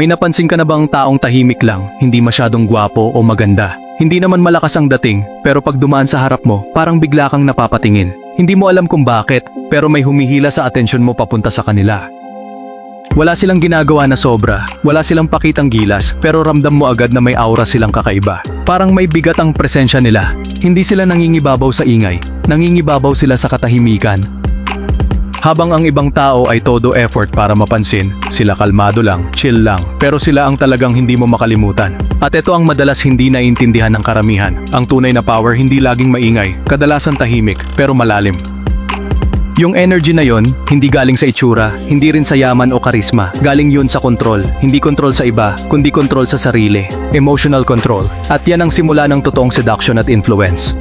May napansin ka na bang taong tahimik lang, hindi masyadong gwapo o maganda? Hindi naman malakas ang dating, pero pag dumaan sa harap mo, parang bigla kang napapatingin. Hindi mo alam kung bakit, pero may humihila sa atensyon mo papunta sa kanila. Wala silang ginagawa na sobra, wala silang pakitang gilas, pero ramdam mo agad na may aura silang kakaiba. Parang may bigat ang presensya nila. Hindi sila nangingibabaw sa ingay, nangingibabaw sila sa katahimikan. Habang ang ibang tao ay todo effort para mapansin, sila kalmado lang, chill lang, pero sila ang talagang hindi mo makalimutan. At ito ang madalas hindi naiintindihan ng karamihan. Ang tunay na power hindi laging maingay, kadalasan tahimik, pero malalim. Yung energy na yon, hindi galing sa itsura, hindi rin sa yaman o karisma. Galing yun sa control. Hindi control sa iba, kundi control sa sarili. Emotional control. At yan ang simula ng totoong seduction at influence.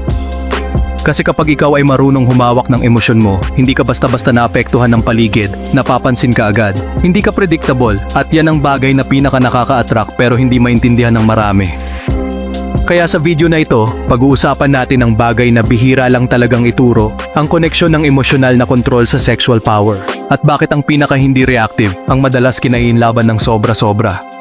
Kasi kapag ikaw ay marunong humawak ng emosyon mo, hindi ka basta-basta naapektuhan ng paligid, napapansin ka agad. Hindi ka predictable, at yan ang bagay na pinaka nakaka-attract pero hindi maintindihan ng marami. Kaya sa video na ito, pag-uusapan natin ang bagay na bihira lang talagang ituro, ang koneksyon ng emosyonal na kontrol sa sexual power, at bakit ang pinaka hindi reactive, ang madalas kinaiinlaban ng sobra-sobra.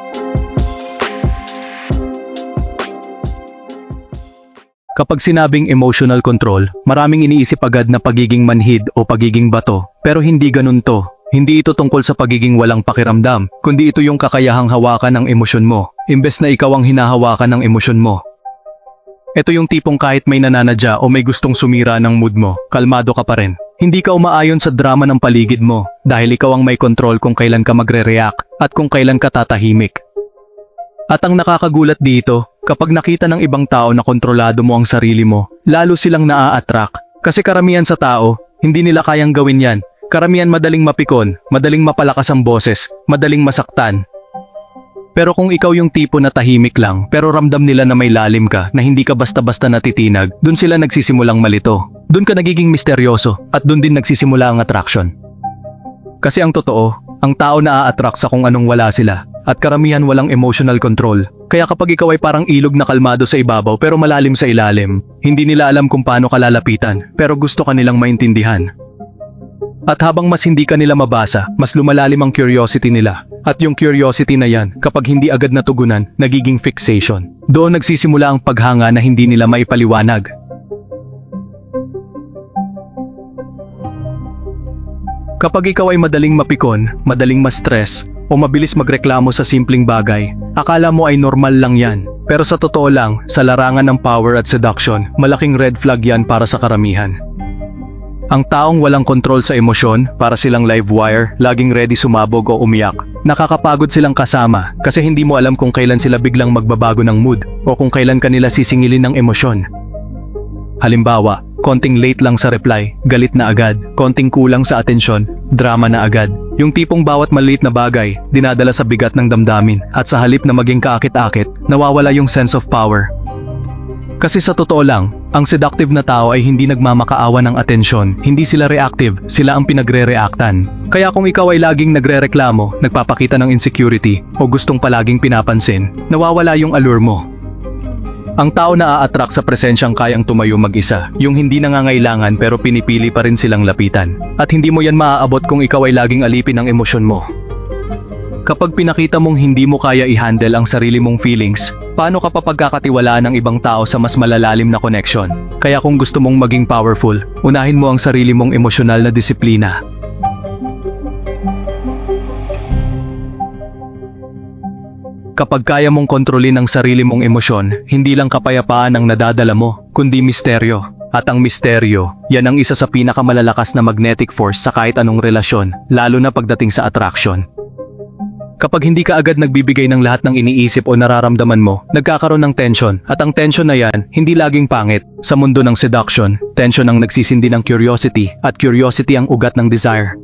Kapag sinabing emotional control, maraming iniisip agad na pagiging manhid o pagiging bato, pero hindi ganun to. Hindi ito tungkol sa pagiging walang pakiramdam, kundi ito yung kakayahang hawakan ng emosyon mo, imbes na ikaw ang hinahawakan ng emosyon mo. Ito yung tipong kahit may nananadya o may gustong sumira ng mood mo, kalmado ka pa rin. Hindi ka umaayon sa drama ng paligid mo, dahil ikaw ang may control kung kailan ka magre-react at kung kailan ka tatahimik. At ang nakakagulat dito, kapag nakita ng ibang tao na kontrolado mo ang sarili mo, lalo silang naa-attract. Kasi karamihan sa tao, hindi nila kayang gawin yan. Karamihan madaling mapikon, madaling mapalakas ang boses, madaling masaktan. Pero kung ikaw yung tipo na tahimik lang, pero ramdam nila na may lalim ka, na hindi ka basta-basta natitinag, dun sila nagsisimulang malito. Dun ka nagiging misteryoso, at dun din nagsisimula ang attraction. Kasi ang totoo, ang tao na a-attract sa kung anong wala sila, at karamihan walang emotional control. Kaya kapag ikaw ay parang ilog na kalmado sa ibabaw pero malalim sa ilalim, hindi nila alam kung paano ka lalapitan, pero gusto ka nilang maintindihan. At habang mas hindi ka nila mabasa, mas lumalalim ang curiosity nila. At yung curiosity na yan, kapag hindi agad natugunan, nagiging fixation. Doon nagsisimula ang paghanga na hindi nila maipaliwanag. Kapag ikaw ay madaling mapikon, madaling ma-stress, o mabilis magreklamo sa simpleng bagay, akala mo ay normal lang yan. Pero sa totoo lang, sa larangan ng power at seduction, malaking red flag yan para sa karamihan. Ang taong walang kontrol sa emosyon, para silang live wire, laging ready sumabog o umiyak. Nakakapagod silang kasama kasi hindi mo alam kung kailan sila biglang magbabago ng mood o kung kailan kanila sisingilin ng emosyon. Halimbawa, konting late lang sa reply, galit na agad, konting kulang sa atensyon, drama na agad. Yung tipong bawat maliit na bagay, dinadala sa bigat ng damdamin, at sa halip na maging kaakit-akit, nawawala yung sense of power. Kasi sa totoo lang, ang seductive na tao ay hindi nagmamakaawa ng atensyon, hindi sila reactive, sila ang pinagre-reactan. Kaya kung ikaw ay laging nagre-reklamo, nagpapakita ng insecurity, o gustong palaging pinapansin, nawawala yung allure mo. Ang tao na a-attract sa presensyang kayang tumayo mag-isa, yung hindi nangangailangan pero pinipili pa rin silang lapitan. At hindi mo yan maaabot kung ikaw ay laging alipin ng emosyon mo. Kapag pinakita mong hindi mo kaya i-handle ang sarili mong feelings, paano ka pa pagkakatiwalaan ng ibang tao sa mas malalalim na connection? Kaya kung gusto mong maging powerful, unahin mo ang sarili mong emosyonal na disiplina. Kapag kaya mong kontrolin ang sarili mong emosyon, hindi lang kapayapaan ang nadadala mo, kundi misteryo. At ang misteryo, yan ang isa sa pinakamalalakas na magnetic force sa kahit anong relasyon, lalo na pagdating sa attraction. Kapag hindi ka agad nagbibigay ng lahat ng iniisip o nararamdaman mo, nagkakaroon ng tension. At ang tension na yan, hindi laging pangit. Sa mundo ng seduction, tension ang nagsisindi ng curiosity, at curiosity ang ugat ng desire.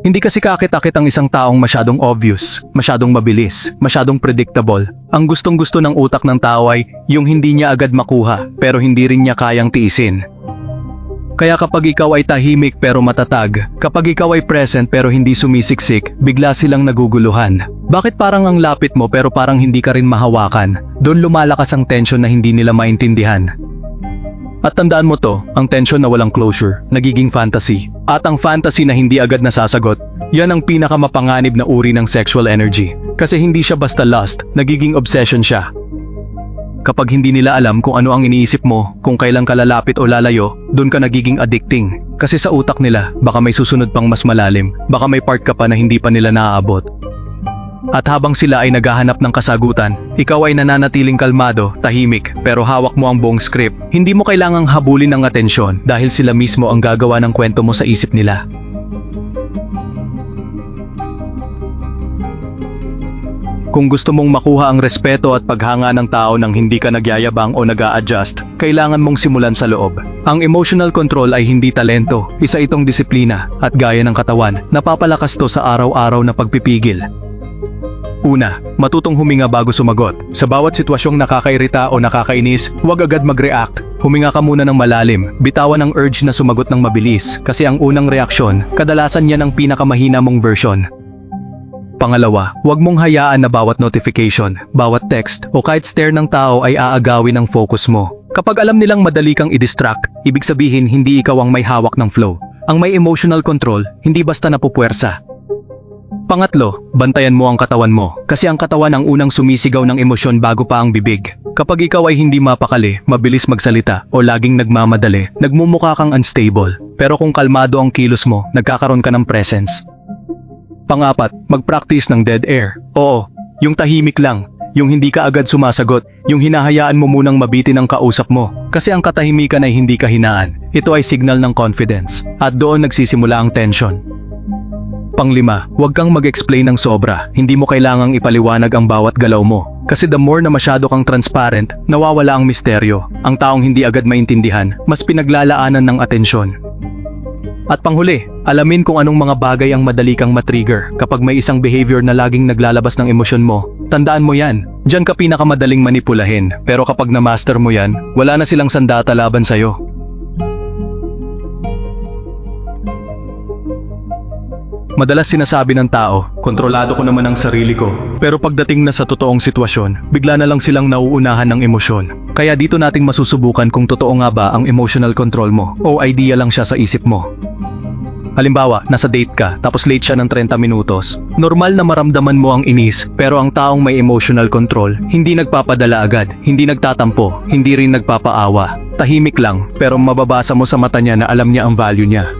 Hindi kasi kakit-akit ang isang taong masyadong obvious, masyadong mabilis, masyadong predictable. Ang gustong-gusto ng utak ng tao ay yung hindi niya agad makuha, pero hindi rin niya kayang tiisin. Kaya kapag ikaw ay tahimik pero matatag, kapag ikaw ay present pero hindi sumisiksik, bigla silang naguguluhan. Bakit parang ang lapit mo pero parang hindi ka rin mahawakan? Doon lumalakas ang tension na hindi nila maintindihan. At tandaan mo to, ang tension na walang closure, nagiging fantasy. At ang fantasy na hindi agad nasasagot, Yan ang pinakamapanganib na uri ng sexual energy. Kasi hindi siya basta lust, nagiging obsession siya. Kapag hindi nila alam kung ano ang iniisip mo, kung kailan ka lalapit o lalayo, doon ka nagiging addicting. Kasi sa utak nila, baka may susunod pang mas malalim, baka may part ka pa na hindi pa nila naaabot. At habang sila ay naghahanap ng kasagutan, ikaw ay nananatiling kalmado, tahimik, pero hawak mo ang buong script. Hindi mo kailangang habulin ang atensyon dahil sila mismo ang gagawa ng kwento mo sa isip nila. Kung gusto mong makuha ang respeto at paghanga ng tao nang hindi ka nagyayabang o nag adjust kailangan mong simulan sa loob. Ang emotional control ay hindi talento, isa itong disiplina, at gaya ng katawan, napapalakas to sa araw-araw na pagpipigil. Una, matutong huminga bago sumagot. Sa bawat sitwasyong nakakairita o nakakainis, huwag agad mag-react. Huminga ka muna ng malalim, bitawan ang urge na sumagot ng mabilis kasi ang unang reaksyon, kadalasan yan ang pinakamahina mong version. Pangalawa, huwag mong hayaan na bawat notification, bawat text, o kahit stare ng tao ay aagawin ang focus mo. Kapag alam nilang madali kang i-distract, ibig sabihin hindi ikaw ang may hawak ng flow. Ang may emotional control, hindi basta napupuwersa. Pangatlo, bantayan mo ang katawan mo, kasi ang katawan ang unang sumisigaw ng emosyon bago pa ang bibig. Kapag ikaw ay hindi mapakali, mabilis magsalita, o laging nagmamadali, nagmumukha kang unstable. Pero kung kalmado ang kilos mo, nagkakaroon ka ng presence. Pangapat, mag-practice ng dead air. Oo, yung tahimik lang, yung hindi ka agad sumasagot, yung hinahayaan mo munang mabitin ang kausap mo. Kasi ang katahimikan ay hindi kahinaan. Ito ay signal ng confidence. At doon nagsisimula ang tension. Panglima, huwag kang mag-explain ng sobra. Hindi mo kailangang ipaliwanag ang bawat galaw mo. Kasi the more na masyado kang transparent, nawawala ang misteryo. Ang taong hindi agad maintindihan, mas pinaglalaanan ng atensyon. At panghuli, alamin kung anong mga bagay ang madali kang matrigger kapag may isang behavior na laging naglalabas ng emosyon mo. Tandaan mo yan, Diyan ka pinakamadaling manipulahin, pero kapag na-master mo yan, wala na silang sandata laban sa'yo. Madalas sinasabi ng tao, kontrolado ko naman ang sarili ko. Pero pagdating na sa totoong sitwasyon, bigla na lang silang nauunahan ng emosyon. Kaya dito nating masusubukan kung totoo nga ba ang emotional control mo o idea lang siya sa isip mo. Halimbawa, nasa date ka, tapos late siya ng 30 minutos. Normal na maramdaman mo ang inis, pero ang taong may emotional control, hindi nagpapadala agad, hindi nagtatampo, hindi rin nagpapaawa. Tahimik lang, pero mababasa mo sa mata niya na alam niya ang value niya.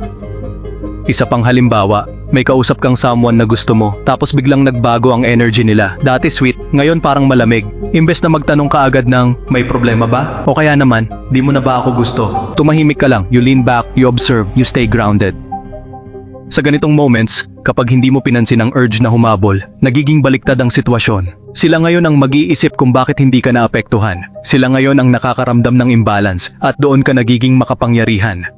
Isa pang halimbawa, may kausap kang someone na gusto mo, tapos biglang nagbago ang energy nila. Dati sweet, ngayon parang malamig. Imbes na magtanong ka agad ng, may problema ba? O kaya naman, di mo na ba ako gusto? Tumahimik ka lang, you lean back, you observe, you stay grounded. Sa ganitong moments, kapag hindi mo pinansin ang urge na humabol, nagiging baliktad ang sitwasyon. Sila ngayon ang mag-iisip kung bakit hindi ka naapektuhan. Sila ngayon ang nakakaramdam ng imbalance at doon ka nagiging makapangyarihan.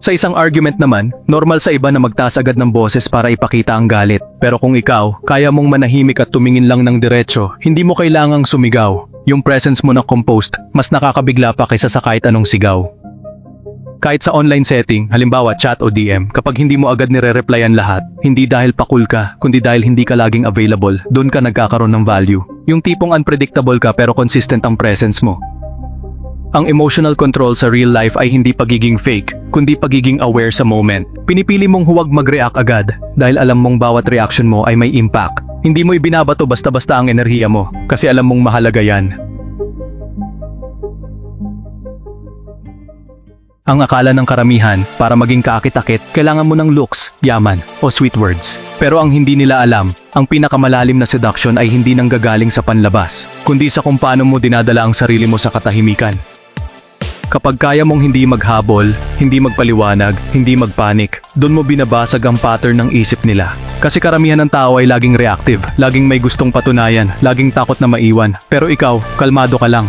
Sa isang argument naman, normal sa iba na magtaas agad ng boses para ipakita ang galit. Pero kung ikaw, kaya mong manahimik at tumingin lang ng diretsyo, hindi mo kailangang sumigaw. Yung presence mo na composed, mas nakakabigla pa kaysa sa kahit anong sigaw. Kahit sa online setting, halimbawa chat o DM, kapag hindi mo agad nire-replyan lahat, hindi dahil pakul ka, kundi dahil hindi ka laging available, doon ka nagkakaroon ng value. Yung tipong unpredictable ka pero consistent ang presence mo. Ang emotional control sa real life ay hindi pagiging fake, kundi pagiging aware sa moment. Pinipili mong huwag mag-react agad dahil alam mong bawat reaction mo ay may impact. Hindi mo ibinabato basta-basta ang enerhiya mo kasi alam mong mahalaga yan. Ang akala ng karamihan, para maging kaakit-akit, kailangan mo ng looks, yaman, o sweet words. Pero ang hindi nila alam, ang pinakamalalim na seduction ay hindi nanggagaling sa panlabas, kundi sa kung paano mo dinadala ang sarili mo sa katahimikan. Kapag kaya mong hindi maghabol, hindi magpaliwanag, hindi magpanik, doon mo binabasag ang pattern ng isip nila. Kasi karamihan ng tao ay laging reactive, laging may gustong patunayan, laging takot na maiwan. Pero ikaw, kalmado ka lang.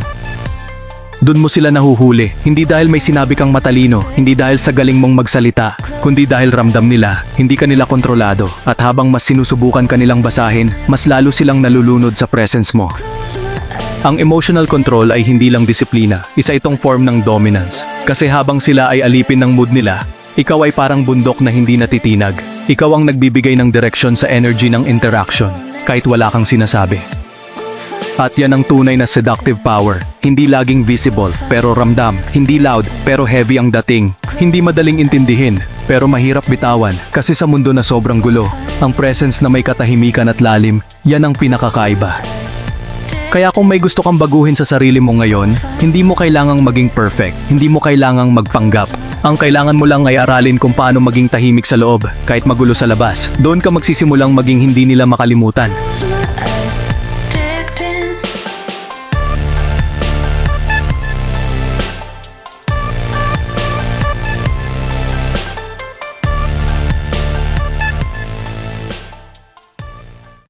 Doon mo sila nahuhuli, hindi dahil may sinabi kang matalino, hindi dahil sa galing mong magsalita, kundi dahil ramdam nila, hindi ka nila kontrolado, at habang mas sinusubukan ka nilang basahin, mas lalo silang nalulunod sa presence mo. Ang emotional control ay hindi lang disiplina, isa itong form ng dominance. Kasi habang sila ay alipin ng mood nila, ikaw ay parang bundok na hindi natitinag. Ikaw ang nagbibigay ng direksyon sa energy ng interaction, kahit wala kang sinasabi. At yan ang tunay na seductive power. Hindi laging visible, pero ramdam. Hindi loud, pero heavy ang dating. Hindi madaling intindihin, pero mahirap bitawan kasi sa mundo na sobrang gulo, ang presence na may katahimikan at lalim, yan ang pinakakaiba. Kaya kung may gusto kang baguhin sa sarili mo ngayon, hindi mo kailangang maging perfect, hindi mo kailangang magpanggap. Ang kailangan mo lang ay aralin kung paano maging tahimik sa loob, kahit magulo sa labas. Doon ka magsisimulang maging hindi nila makalimutan.